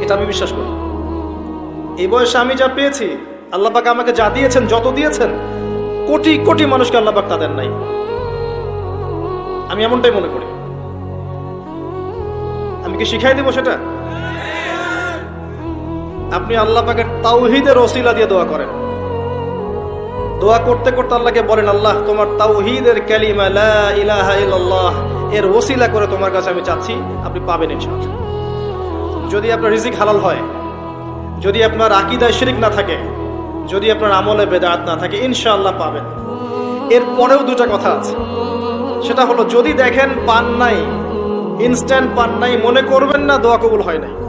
এটা আমি বিশ্বাস করি। এই বয়সে আমি যা পেয়েছি, আল্লাহ পাক আমাকে যা দিয়েছেন, যত দিয়েছেন, কোটি কোটি মানুষকে আল্লাহ তাদের নাই। আমি এমনটাই মনে করি। আমি কি শিখাই দেবো সেটা? আপনি আল্লাহ পাকের তাওহিদের ওসিলা দিয়ে দোয়া করেন। দোয়া করতে করতে আল্লাহকে বলেন, আল্লাহ, তোমার তাওহীদের কালিমা লা ইলাহা ইল্লাল্লাহ, এর ওসিলা করে তোমার কাছে আমি চাচ্ছি, আপনি পাবেন ইনশাআল্লাহ। যদি আপনার রিজিক হালাল হয়, যদি আপনার আকিদায় শিরিক না থাকে, যদি আপনার আমলে বেদাত না থাকে ইনশাল্লাহ পাবেন। এর পরেও দুটা কথা আছে। সেটা হলো, যদি দেখেন পান নাই ইনস্ট্যান্ট পান নাই, মনে করবেন না, দোয়া কবুল হয় নাই।